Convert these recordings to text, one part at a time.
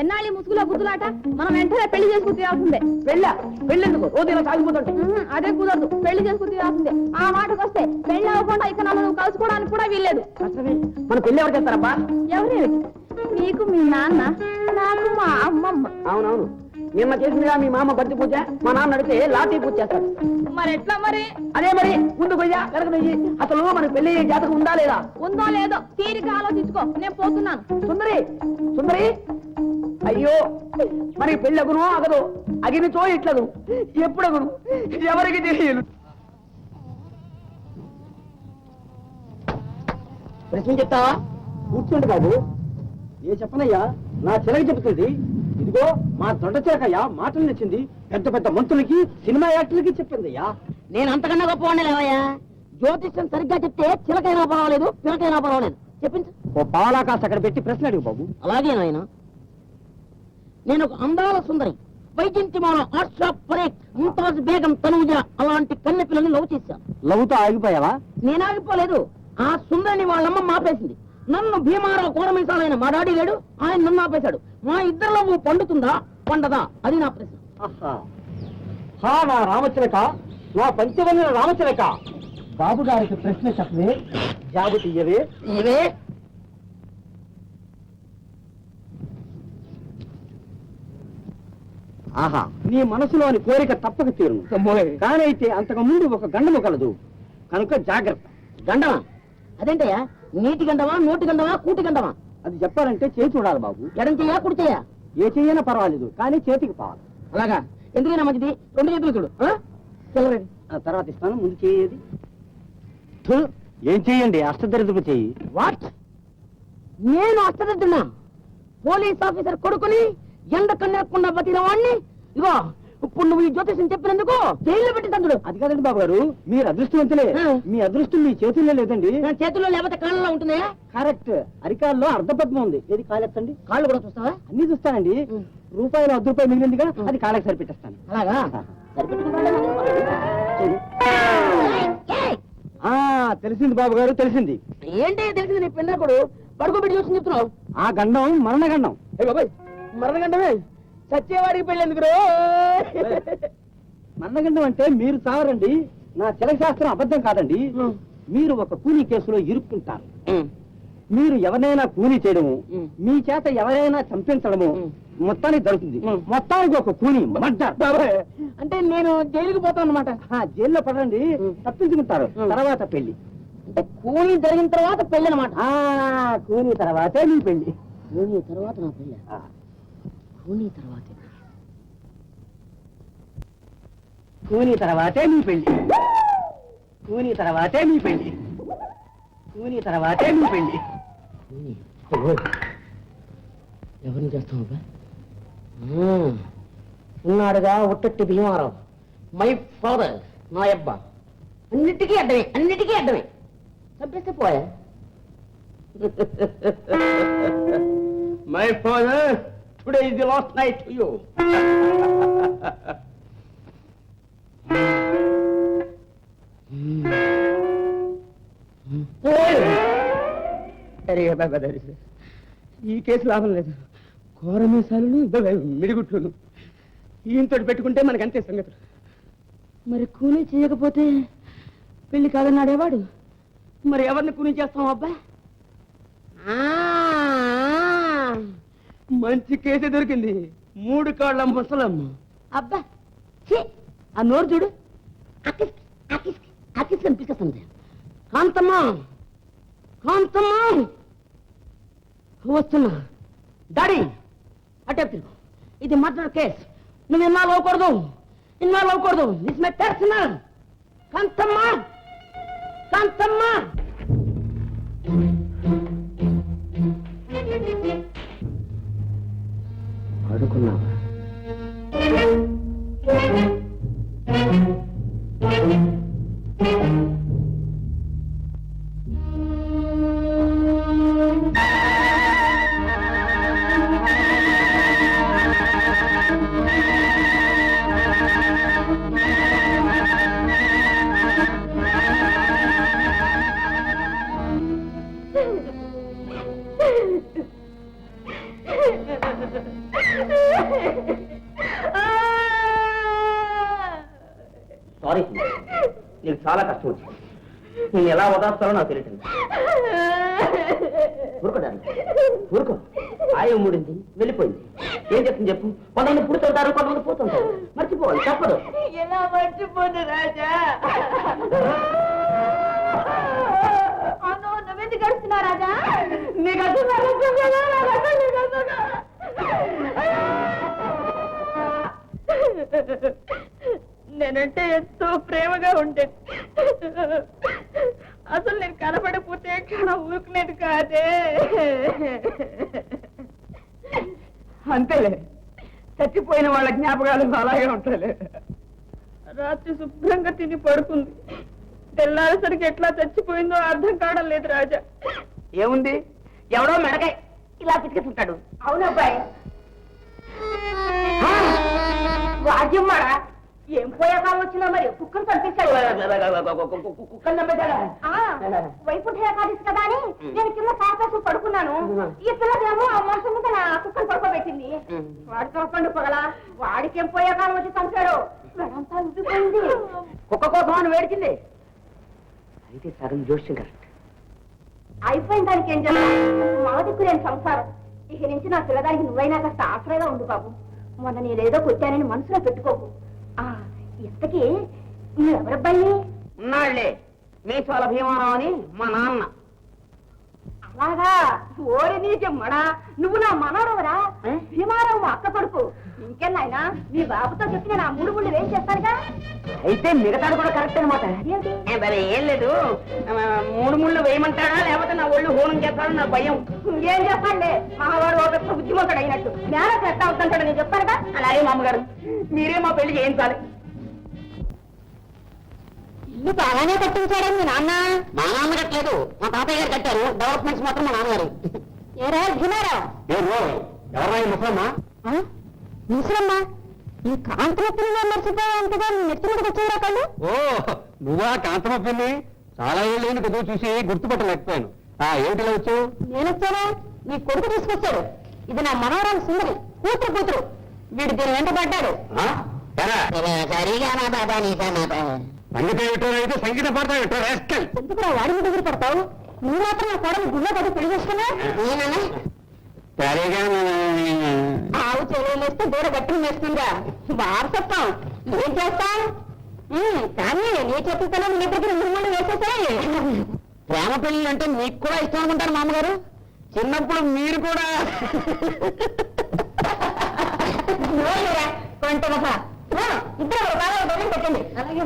ఎన్నాళ్ళు ముసుగులో గుద్దులాట? మనం వెంటనే పెళ్ళి చేసుకుని తీరాల్సిందే. పెళ్ళ పెళ్ళెందుకు రోజు ఇలా అదే కుదరదు. పెళ్ళి చేసుకుని తీరాల్సిందే. ఆ మాటకు వస్తే పెళ్ళి అవ్వకుండా ఇక నన్ను కలుసుకోవడానికి కూడా వీల్లేదు. మన పెళ్ళి ఎవరు చేస్తారబ్బా? ఎవరేమిటి నీకు మీ నాన్న నాకు మా అమ్మమ్మ. అవునవును. నిన్న చేసిందిగా మీ మామ బంతి పూజ మా నాన్న అడిగితే లాఠీ పూజ చేస్తాడు. మరి ఎట్లా మరి? అదే మరి ముందు పోయ్యా వెనక నెయ్యి. అసలు మనకి పెళ్ళి జాతకం ఉందా లేదా? ఉందో లేదో తీరిక ఆలోచించుకో. నేను పోతున్నాను. సుందరి సుందరి. అయ్యో మరి పెళ్ళి అగును అగదు అగినిచో ఇట్లదు ఎప్పుడగును? ఎవరికి తెలియదు? ప్రశ్న చెప్తావా? కూర్చోండి బాబు. ఏ చెప్పనయ్యా? నా చిలక చెప్తుంది ఇదిగో మా దొడ్డ చిలకయ్యా మాటలు నచ్చింది. పెద్ద పెద్ద మంత్రులకి సినిమా యాక్టర్లకి చెప్పిందయ్యా. నేను అంతకన్నా గొప్పవాడిని లేవయ్యా? జ్యోతిష్యం సరిగ్గా చెప్తే చిలకైనా పర్వాలేదు పిలకైనా పర్వాలేదు. చెప్పించు. ఓ కాస్త అక్కడ పెట్టి ప్రశ్న అడిగు బాబు. అలాగే నాయన. నేను ఒక అందాల సుందరి. వైజంతిమాల ఆర్షా పరేక్ ముంతాజ్ బేగం తనూజ అలాంటి కన్నె పిల్లల్ని లవ్ చేశాను. లవ్తో ఆగిపోయావా? నేను ఆగిపోలేదు. ఆ సుందరిని వాళ్ళమ్మ మాపేసింది. నన్ను భీమారావు కోరమిసాలైన మా డాడీ లేడు ఆయన నన్ను ఆపేశాడు. మా ఇద్దరిలో నువ్వు పండుతుందా? పండదా? అది నా ప్రశ్న. ఆహా. హా నా రామచిలక నా పంచవల్లిన రామచిలక. బాబు గారికి ప్రశ్న చెప్పవే. జాబు తీయవే. ఇవే ఆహా. నీ మనసులోని కోరిక తప్పక తీరును. కానీ అయితే అంతకు ముందు ఒక గండము కలదు. కనుక జాగ్రత్త. గండమా? అదేంటయ్యా? నీటి గండమా నోటి గండమా కూటి గండమా అది చెప్పాలంటే చేతి చూడాలి బాబు. ఎడం చెయ్యా కుడి చెయ్యా ఏ చెయ్యనా పర్వాలేదు కానీ చేతికి పోవాలి అలాగా? ఎందుకైనా మంచిది? రెండు చేతులు చూడు? చిల్లరండి. తర్వాత ఇస్తాను ముందు చేయేది ఏం చెయ్యండి? అష్టదరిద్రపు చెయ్యి వాట్? నేను అష్టదిద్దున్నా పోలీస్ ఆఫీసర్ కొడుకుని ఎండ కన్నెరకుండా బతికిన వాడిని ఇగో ఇప్పుడు నువ్వు ఈ జ్యోతిషం చెప్పినందుకు జైల్లో పెట్టి తందుడు అది కాదండి బాబు గారు మీరు అదృష్టవంతులే. మీ అదృష్టం మీ చేతుల్లో లేదండి. చేతుల్లో లేకపోతే కాళ్ళలో ఉంటుందా? కరెక్ట్. అరికాల్లో అర్ధపద్మం ఉంది. ఏది కాలెత్తండి కాళ్ళు కూడా చూస్తావా? అన్ని చూస్తానండి. రూపాయలు అర్ధ రూపాయలు మిగిలిందిగా అది కాళ్ళకి సరిపెట్టేస్తాను. అలాగా. ఆ. తెలిసింది బాబు గారు తెలిసింది. ఏంటి తెలిసింది నీ పిన్నకుడు? పడుకోబెట్టి చూసి చెప్తున్నావు. ఆ గండం మరణ గండం. బాబాయ్. మరణగండమే? సత్యవాడికి పెళ్ళేందుకు రో మరణ గండం అంటే మీరు చావరండి నా శాస్త్రం అబద్ధం కాదండి. మీరు ఒక కూలీ కేసులో ఇరుక్కుంటారు. మీరు ఎవరైనా కూలీ చేయడము. మీ చేత ఎవరైనా చంపించడము. మొత్తానికి దొరుకుతుంది. మొత్తానికి ఒక కూలీ. అంటే నేను జైలుకి పోతాను అనమాట ఆ, జైల్లో పడండి. తప్పించుకుంటారు. తర్వాత పెళ్ళి అంటే కూలీ జరిగిన తర్వాత పెళ్ళి అనమాట ఆ కూలీ తర్వాతే నీ పెళ్ళి కూలీ తర్వాత నా పెళ్ళి? కూలీ తర్వాత. కూలీ తర్వాతే నీ పెళ్ళి. కూలీ తర్వాతే నీ పెళ్ళి. కూలీ తర్వాతే నీ పెళ్ళి. ఎవరిని చేస్తాం ఉన్నాడుగా ఉట్టట్టి భీమారావు. మై ఫాదర్ నా అబ్బా. అన్నిటికీ అడ్డమే అన్నిటికీ అడ్డమే. చంపేస్తే పోయా? My father today is the last night to you ఈ కేసు లాభం లేదు. కోరమీసాలు మిడిగుట్లు ఈయంతో పెట్టుకుంటే మనకి అంతే సంగతులు. మరి కూలీ చేయకపోతే పెళ్ళి కాదన్నాడేవాడు మరి ఎవరిని కూలీ చేస్తాం అబ్బా? మంచి కేసు దొరికింది. మూడు కాళ్ళ ముసలమ్మ. అబ్బా! ఛీ, ఆ నోరు చూడు. అకిస్ అకిస్ అకిస్ కనిపిస్తుంది కాంతమ్మా! కాంతమ్మా! వస్తున్నా. డాడీ! అటే తిరుగు. ఇది మర్డర్ కేస్. నువ్వు ఇన్నాళ్ళు అవ్వకూడదు. ఇన్నాళ్ళు అవ్వకూడదు. నిజమే మై పర్సనల్ కాంతమ్మా! కాంతమ్మా! పడుకున్నావా సారీ నీకు చాలా కష్టం వచ్చింది. నేను ఎలా వదాస్తానో నాకు తెలియటం ఊరుకో డార్లింగ్. ఊరుకో. ఆయం మూడింది వెళ్ళిపోయింది. ఏం చెప్తుంది చెప్పు? కొంతమంది పుడుతుంటారు కొంతమంది పోతుంటారు. మర్చిపోవాలి తప్పదు. ఎలా మర్చిపోను రాజా? నువ్వెందుకు గడుస్తున్నావు రాజా? నీకు అర్థం నేనంటే ఎంతో ప్రేమగా ఉండేది అసలు నేను కనపడకపోతే క్షణం ఊరుకునేది కాదే. అంతేలే. చచ్చిపోయిన వాళ్ళ జ్ఞాపకాలు అలాగే ఉంటాయి రాత్రి శుభ్రంగా తిని పడుకుంది. తెల్లారేసరికి ఎట్లా చచ్చిపోయిందో అర్థం కావడం లేదు రాజా. ఏముంది? ఎవడో మెడకాయ. ఇలా పితికేస్తుంటాడు అవునబ్బాయి. రాజ్యమ్మాడా ఏం పోయే కాలం వచ్చినా మరి? కుక్కను చంపేశాడు. కుక్కలు నమ్మేశాడా వైకుంఠ ఏకాదశి కదా అని నేను కింద కాపేసి పడుకున్నాను. ఈ పిల్లదేమో ఆ మనుషుల మీద నా కుక్కను పడుకోబెట్టింది. వాడి తోపండు పగల. వాడికేం పోయే కాలం వచ్చి చంపాడు. కుక్క కోసం అని వేడిచింది. అయితే సగం జోష్యం కరెక్ట్. అయిపోయిన దానికి ఏం చెప్పాలి? మా దిక్కు నేను సంసారం. ఇక నుంచి నా పిల్లగాడికి నువ్వైనా కాస్త ఆశ్రయగా ఉండు బాబు. మొన్న నేనేదో కొట్టానని మనసులో పెట్టుకోకు. ఆ ఇంతకీ నువ్వెవరబ్బాయి? ఉన్నాళ్ళే. మీసాల భీమారావు అని మా నాన్న. అలాగా ఓరి నీకెమ్మడా నువ్వు నా మనవరవరా ఏ? భీమారావు అక్క కొడుకు. ఇంకెన్నాయనా నీ బాబుతో చెప్పి నేను ఆ మూడు ముళ్ళు వేం చేస్తానుగా అయితే మిగతాడు కూడా కరెక్ట్ అనమాట. ఏం లేదు. మూడు ముళ్ళు వేయమంటాడా లేకపోతే నా ఒళ్ళు హోనం చేస్తాడు నా భయం? ఏం చేస్తానులే? మావాడు ఒక బుద్ధిమంతుడు అయినట్టు. జ్ఞానం ఎట్లా అవుతుంటాడు నేను చెప్తానుగా? అలాగే మా అమ్మగారు మీరే మా పెళ్ళి చేయించాలి. ఇల్లు బాగానే కట్టించాడని మీ నాన్న? మా నాన్న కట్టలేదు. మా తాతయ్య గారు కట్టారు. డెవలప్మెంట్స్ మాత్రం మా నాన్నగారు. ఏరా భీమారావు? ఎవరా? ముసలమ్మా? ముసలమ్మా? ఈ కాంతరత్నంలో మర్చిపోయేంతగా నెత్తి మీదకి వచ్చేవరా కళ్ళు ఓ నువ్వా కాంతమ్మ పిన్ని? చాలా ఏళ్ళు కదా చూసి గుర్తుపట్టలేకపోయాను. ఆ ఏమిటిలా వచ్చావు? నేను వచ్చానా? నీ కొడుకు తీసుకొచ్చాడు. ఇది నా మనవరాలు సుందరి కూతురు కూతురు. వీడు దీని వెంట పడ్డాడు సరిగా నా బాబా నీ సంగీతం పెట్టారు అయితే సంగీతం పాడతా పెట్టారు ఎందుకురా వాడి దగ్గర పడతావు? నువ్వు మాత్రం నా కోడలు గుళ్ళో పడి పెళ్ళి చేసుకున్నా సరిగా ఆవు చెల్లెలేస్తే దూర గట్టిని వేస్తుందా? వారసత్వం ఏం చేస్తాం ఉమ్, కానీ నీ చెప్పుతోనే నీ దగ్గర మూడు వేసేసాయి. ప్రేమ పెళ్ళి అంటే మీకు కూడా ఇష్టం అనుకుంటారు మామగారు? చిన్నప్పుడు మీరు కూడా. ఇద్దరు అలాగే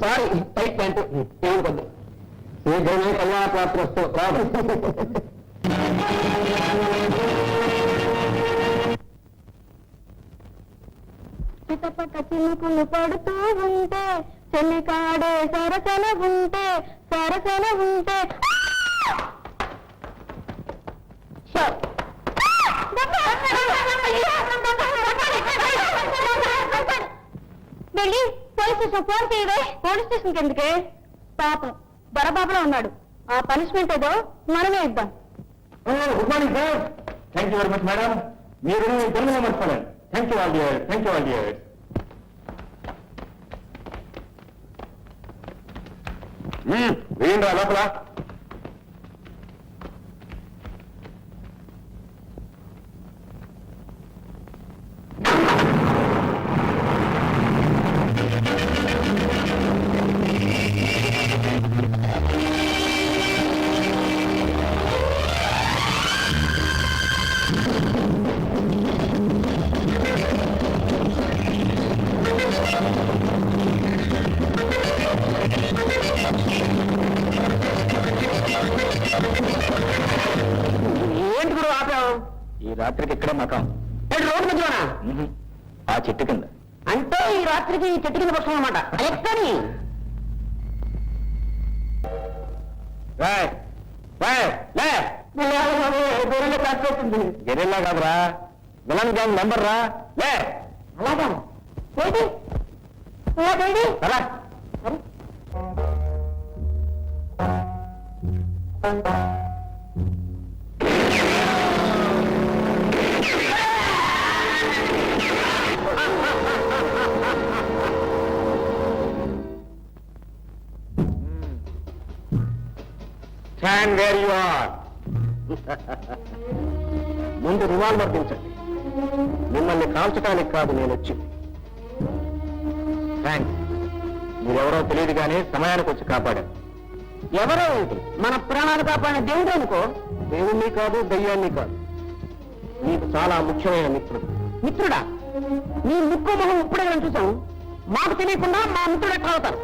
సారీ టైట్ ప్యాంటు ఏమనుకోద్దు శీఘ్రమే కళ్యాణ ప్రాప్తి వస్తూ రాదు చినుకులు పడుతూ ఉంటే చెల్లి కాడే సరసన ఉంటే సరసన ఉంటే వెళ్ళి పోలీస్ స్టేషన్ ఫోన్ చేయవే. పోలీస్ స్టేషన్కి ఎందుకే? పాపం బరబాబులో ఉన్నాడు. ఆ పనిష్మెంట్ ఏదో మనమే ఇద్దాం. Good morning sir thank you very much madam మీరు తెలుగులో మర్చిపోలేదు thank you all dear thank you all dear వీళ్ళ లోపల. రాత్రికి ఇక్కడే మకాం రోడ్డు మధ్యలోనా? ఆ చెట్టు కింద. అంటే ఈ రాత్రికి ఈ చెట్టు కింద పక్షం అనమాట ఎక్కని గెరిల్లా కాదురా. విలన్ గ్యాంగ్ మెంబర్ రా. లే! అలాగా? ఏంటి? రా స్టాండ్ వేర్ యు ఆర్ ముందు రివాల్వర్ దించండి. మిమ్మల్ని కాల్చడానికి కాదు నేను వచ్చింది. థ్యాంక్స్ మీరెవరో తెలియదు కానీ సమయానికి వచ్చి కాపాడారు. ఎవరో ఏంటి మన ప్రాణాలు కాపాడిన దేవుడు అనుకో దేవుణ్ణి కాదు దయ్యాన్ని కాదు. మీకు చాలా ముఖ్యమైన మిత్రుడు. మిత్రుడా? నీ ముక్కు మొహం ఇప్పుడే చూసాం. మాకు తెలియకుండా మా మిత్రుడు ఎట్లా అవుతారు?